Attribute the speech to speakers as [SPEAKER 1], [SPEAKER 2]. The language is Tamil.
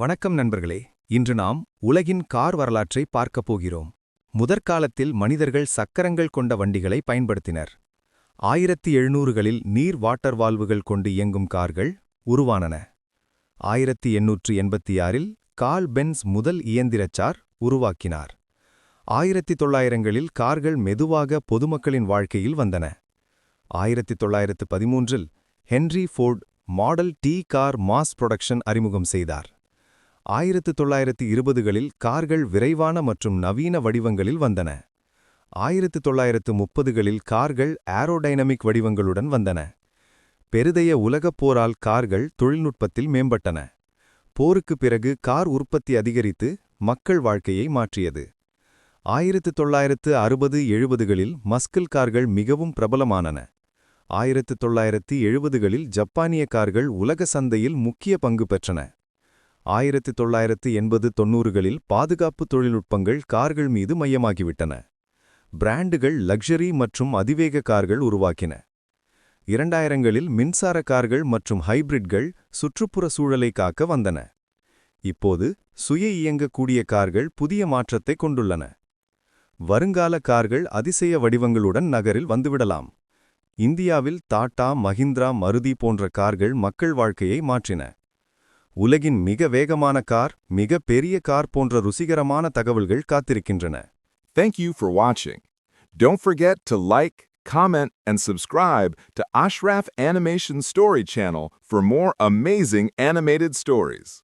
[SPEAKER 1] வணக்கம் நண்பர்களே இன்று நாம் உலகின் கார் வரலாற்றை பார்க்கப் போகிறோம். முதற்காலத்தில் மனிதர்கள் சக்கரங்கள் கொண்ட வண்டிகளை பயன்படுத்தினர். ஆயிரத்தி எழுநூறுகளில் நீர் வாட்டர் வால்வுகள் கொண்டு இயங்கும் கார்கள் உருவானன. ஆயிரத்தி எண்ணூற்று எண்பத்தி ஆறில் கால் பென்ஸ் முதல் இயந்திரச்சார் உருவாக்கினார். ஆயிரத்தி தொள்ளாயிரங்களில் கார்கள் மெதுவாக பொதுமக்களின் வாழ்க்கையில் வந்தன. ஆயிரத்தி தொள்ளாயிரத்து பதிமூன்றில் Henry Ford model T car mass production அறிமுகம் செய்தார். ஆயிரத்து தொள்ளாயிரத்து இருபதுகளில் கார்கள் விரைவான மற்றும் நவீன வடிவங்களில் வந்தன. ஆயிரத்து தொள்ளாயிரத்து முப்பதுகளில் கார்கள் ஏரோடைனமிக் வடிவங்களுடன் வந்தன. பெருதைய உலகப் போரால் கார்கள் தொழில்நுட்பத்தில் மேம்பட்டன. போருக்கு பிறகு கார் உற்பத்தி அதிகரித்து மக்கள் வாழ்க்கையை மாற்றியது. ஆயிரத்து தொள்ளாயிரத்து அறுபது எழுபதுகளில் மஸ்கில் கார்கள் மிகவும் பிரபலமானன. ஆயிரத்து தொள்ளாயிரத்து எழுபதுகளில் ஜப்பானிய கார்கள் உலக சந்தையில் முக்கிய பங்கு பெற்றன. ஆயிரத்து தொள்ளாயிரத்து எண்பது தொன்னூறுகளில் பாதுகாப்பு தொழில்நுட்பங்கள் கார்கள் மீது மையமாகிவிட்டன. பிராண்டுகள் லக்ஸரி மற்றும் அதிவேக கார்கள் உருவாக்கின. இரண்டாயிரங்களில் மின்சார கார்கள் மற்றும் ஹைபிரிட்கள் சுற்றுப்புற சூழலை காக்க வந்தன. இப்போது சுய இயங்கக்கூடிய கார்கள் புதிய மாற்றத்தை கொண்டுள்ளன. வருங்கால கார்கள் அதிசய வடிவங்களுடன் நகரில் வந்துவிடலாம். இந்தியாவில் டாடா மஹிந்திரா மருதி போன்ற கார்கள் மக்கள் வாழ்க்கையை மாற்றின. உலகின் மிக வேகமான கார் மிக பெரிய கார் போன்ற ருசிகரமான தகவல்கள் காத்திருக்கின்றன
[SPEAKER 2] Thank you for watching. Don't forget to like, comment, and subscribe to Ashraf Animation Story channel for more amazing animated stories.